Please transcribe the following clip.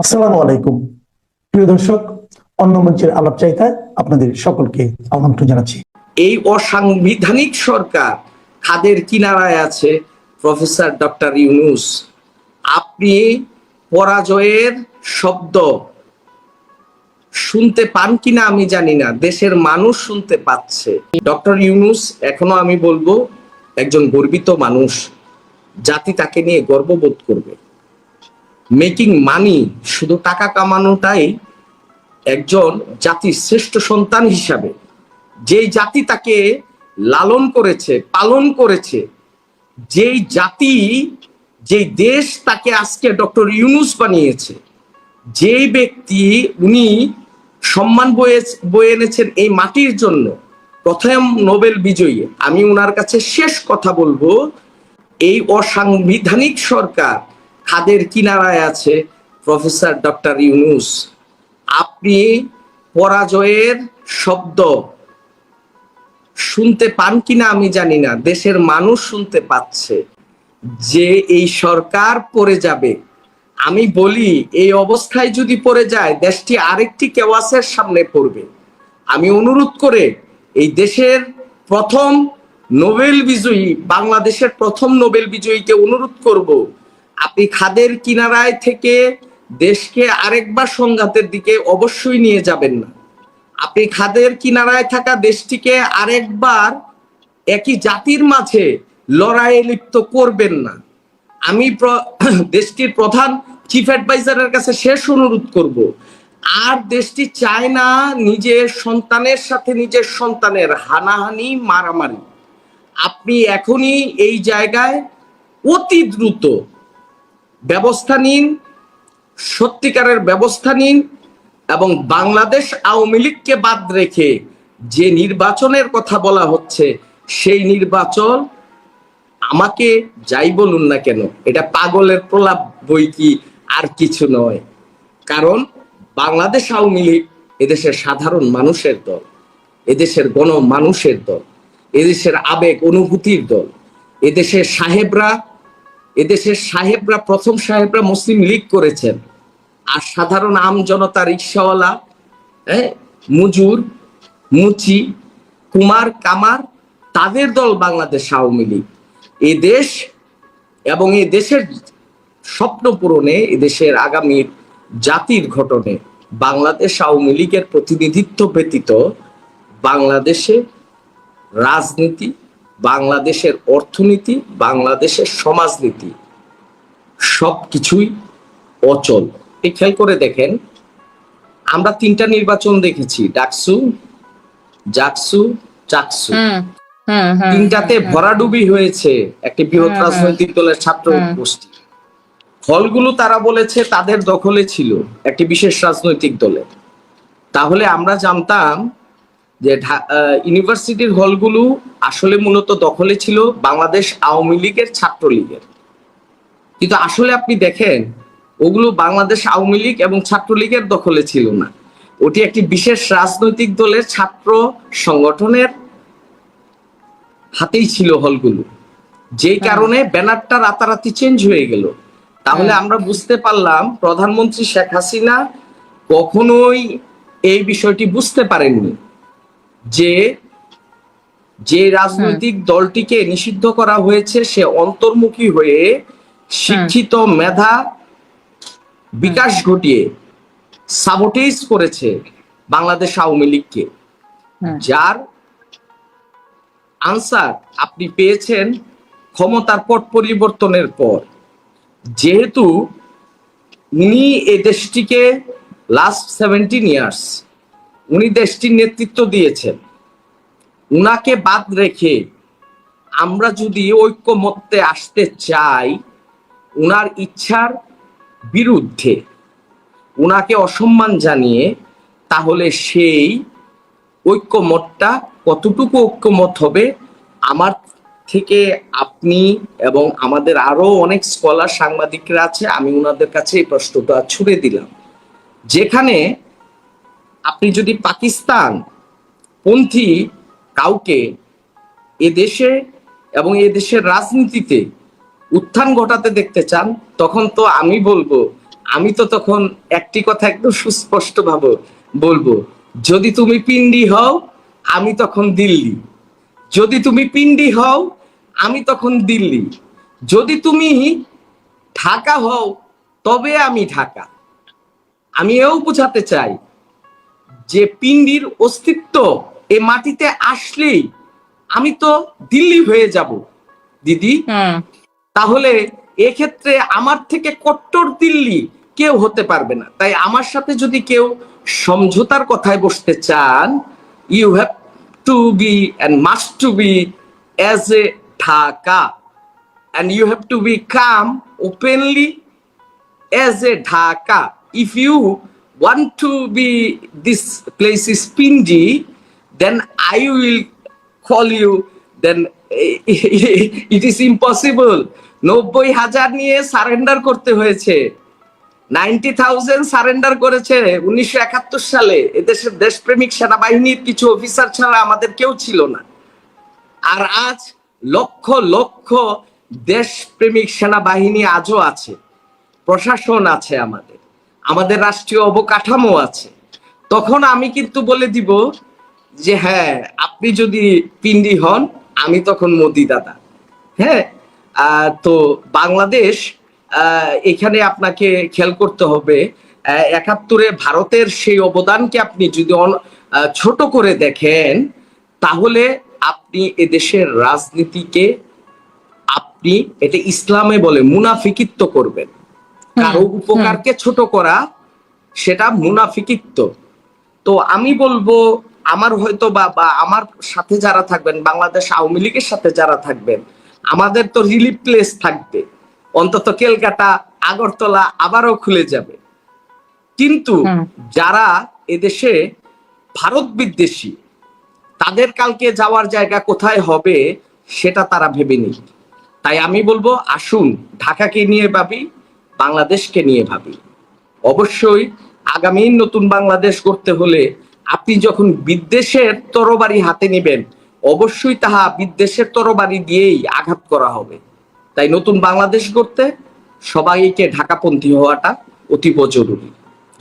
আসসালামু আলাইকুম। প্রিয় দর্শক, অন্য মঞ্চের আলাপ চাইতায় আপনাদের সকলকে আমন্ত্রণ জানাচ্ছি। এই অসাংবিধানিক সরকার খাদের কিনারায় আছে, প্রফেসর ডক্টর ইউনুস। আপনি পরাজয়ের শব্দ শুনতে পান কিনা আমি জানি না, দেশের মানুষ শুনতে পাচ্ছে। ডক্টর ইউনুস, এখনও আমি বলব, একজন গর্বিত মানুষ। জাতি তাকে নিয়ে গর্ববোধ করবে। মেকিং মানি শুধু টাকা কামানোটাই একজন জাতির শ্রেষ্ঠ সন্তান হিসাবে। যেই জাতি তাকে লালন করেছে, পালন করেছে, যেই জাতি, যেই দেশ তাকে আজকে ডক্টর ইউনুস বানিয়েছে, যেই ব্যক্তি উনি সম্মান বয়ে বয়ে এনেছেন এই মাটির জন্য, প্রথম নোবেল বিজয়ী। আমি ওনার কাছে শেষ কথা বলব, এই অসাংবিধানিক সরকার খাদের কিনারায় আছে প্রফেসর ডক্টর ইউনুস। আপনি পরাজয়ের শব্দ শুনতে পান কিনা আমি জানি না। দেশের মানুষ শুনতে পাচ্ছে যে এই সরকার পড়ে যাবে। আমি বলি, এই অবস্থায় যদি পড়ে যায়, দেশটি আরেকটি কেওয়াসের সামনে পড়বে। আমি অনুরোধ করে, এই দেশের প্রথম নোবেল বিজয়ী, বাংলাদেশের প্রথম নোবেল বিজয়ীকে অনুরোধ করব আপনি খাদের কিনারায় থেকে দেশকে আরেকবার সংঘাতের দিকে অবশ্যই নিয়ে যাবেন না। আপনি খাদের কিনারায় থাকা দেশটিকে আরেকবার একই জাতির মাঝে লড়াইয়ে লিপ্ত করবেন না। আমি দেশটির প্রধান চিফ অ্যাডভাইজারের কাছে শেষ অনুরোধ করব। আর দেশটি চায় না নিজের সন্তানের সাথে নিজের সন্তানের হানাহানি, মারামারি। আপনি এখনই এই জায়গায় অতি দ্রুত ব্যবস্থা নিন, সত্যিকারের ব্যবস্থা নিন এবং বাংলাদেশ আওয়ামী লীগকে বাদ রেখে যে নির্বাচনের কথা বলা হচ্ছে, সেই নির্বাচন আমাকে যাই বলুন না কেন, এটা পাগলের প্রলাপ বই কি আর কিছু নয়। কারণ বাংলাদেশ আওয়ামী লীগ এদেশের সাধারণ মানুষের দল, এদেশের গণ মানুষের দল, এদেশের আবেগ অনুভূতির দল, এদেশের সাহেবরা এদেশের সাহেবরা, প্রথম সাহেবরা মুসলিম লীগ করেছেন। আর সাধারণ আম জনতা রিক্সাওয়ালা হ্যাঁ মুজুর, মুচি, কুমার, কামার, তাদের দল বাংলাদেশ আওয়ামী লীগ। এ দেশ এবং এই দেশের স্বপ্ন পূরণে এদেশের আগামীর জাতির ঘটনে বাংলাদেশ আওয়ামী লীগের প্রতিনিধিত্ব ব্যতীত বাংলাদেশে রাজনীতি বাংলাদেশের অর্থনীতি বাংলাদেশের সমাজনীতি সবকিছুই অচল। এই খেয়াল করে দেখেন আমরা তিনটা নির্বাচন দেখেছি ডাকসু জাকসু চাকসু। তিনটাতে ভরাডুবি হয়েছে একটি বৃহৎ। রাজনৈতিক দলের ছাত্র। গোষ্ঠী। হলগুলো তারা বলেছে তাদের দখলে ছিল একটি বিশেষ রাজনৈতিক দলের তাহলে আমরা জানতাম যে ইউনিভার্সিটির হলগুলো আসলে মূলত দখলে ছিল বাংলাদেশ আওয়ামী লীগের ছাত্রলীগের। কিন্তু আসলে আপনি দেখেন ওগুলো বাংলাদেশ আওয়ামী লীগ এবং ছাত্রলীগের দখলে ছিল না। ওটি একটি বিশেষ রাজনৈতিক দলের ছাত্র সংগঠনের হাতেই ছিল হলগুলো। যেই কারণে ব্যানারটা রাতারাতি চেঞ্জ হয়ে গেল। তাহলে আমরা বুঝতে পারলাম প্রধানমন্ত্রী শেখ হাসিনা কখনোই এই বিষয়টি বুঝতে পারেননি। যে যে রাজনৈতিক দলটিকে নিষিদ্ধ করা হয়েছে সে অন্তর্মুখী হয়ে শিক্ষিত মেধা বিকাশ ঘটিয়ে সাবোটেজ করেছে বাংলাদেশ আওয়ামী লীগকে। যার আনসার আপনি পেয়েছেন ক্ষমতার পট পরিবর্তনের পর। যেহেতু উনি এই দেশটিকে লাস্ট সেভেন্টিন ইয়ার্স উনি দেশটির নেতৃত্ব দিয়েছেন। উনাকে বাদ রেখে আমরা যদি ঐক্যমত্যে আসতে চাই, উনার ইচ্ছার বিরুদ্ধে উনাকে অসম্মান জানিয়ে, তাহলে সেই ঐক্যমতটা কতটুকু ঐক্যমত হবে, আমার থেকে আপনি এবং আমাদের আরও অনেক স্কলার সাংবাদিকরা আছে, আমি ওনাদের কাছে এই প্রশ্নটা ছুড়ে দিলাম। যেখানে আপনি যদি পাকিস্তান পন্থী কাউকে এ দেশে এবং এ দেশের রাজনীতিতে উত্থান ঘটাতে দেখতে চান, তখন তো আমি বলব, আমি তো তখন একটি কথা একদম সুস্পষ্ট ভাবে বলব, যদি তুমি পিন্ডি হও, আমি তখন দিল্লি। যদি তুমি পিন্ডি হও, আমি তখন দিল্লি। যদি তুমি ঢাকা হও, তবে আমি ঢাকা। আমি এও বোঝাতে চাই যে পিন্ডির অস্তিত্ব এ মাটিতে আসলেই আমি তো দিল্লি হয়ে যাব। দিদি তাহলে এক্ষেত্রে আমার থেকে কট্টর দিল্লি কেউ হতে পারবে না। তাই আমার সাথে যদি কেউ সমঝোতার কথায় বসতে চান you have to be and must to be as a Dhaka and you have to be come openly as a Dhaka if you want to be this place is Pindi, then I will call you. Then it is impossible. নব্বই হাজার নিয়ে surrender করতে হয়েছে ninety thousand surrender করেছে উনিশশো একাত্তর সালে এদেশের দেশপ্রেমিক সেনাবাহিনীর কিছু অফিসার ছাড়া আমাদের কেউ ছিল না আর আজ লক্ষ লক্ষ দেশপ্রেমিক সেনাবাহিনী আজও আছে প্রশাসন আছে আমাদের আমাদের রাষ্ট্রীয় অবকাঠামো আছে। তখন আমি কিন্তু বলে দিব যে হ্যাঁ আপনি যদি পিন্ডি হন, আমি তখন মোদি দাদা। হ্যাঁ? তো বাংলাদেশ এখানে আপনাকে খেয়াল করতে হবে একাত্তরে ভারতের সেই অবদানকে আপনি যদি ছোট করে দেখেন, তাহলে আপনি এদেশের রাজনীতিকে আপনি, এটা ইসলামে বলে মুনাফিকিত্ব করবেন। কারও উপকারকে ছোট করা সেটা মুনাফিকিত্ব। তো আমি বলব আমার হয়তো বা বা আমার সাথে যারা থাকবেন বাংলাদেশ আওয়ামী লীগের সাথে যারা থাকবেন আমাদের তো রিলিফ প্লেস থাকবে। অন্তত কেলকাটা আগরতলা আবারও খুলে যাবে। কিন্তু যারা এদেশে ভারত বিদ্বেষী তাদের কালকে যাওয়ার জায়গা কোথায় হবে সেটা তারা ভেবে নিক। তাই আমি বলব আসুন ঢাকাকে নিয়ে ভাবি বাংলাদেশকে নিয়ে ভাবি। অবশ্যই আগামী নতুন বাংলাদেশ করতে হলে আপনি যখন বিদ্বেষের তরবারি হাতে নেবেন, অবশ্যই তাহা বিদ্বেষের তরবারি দিয়েই আঘাত করা হবে। তাই নতুন বাংলাদেশ করতে সবাইকে ঢাকাপন্থী হওয়াটা অতীব জরুরি।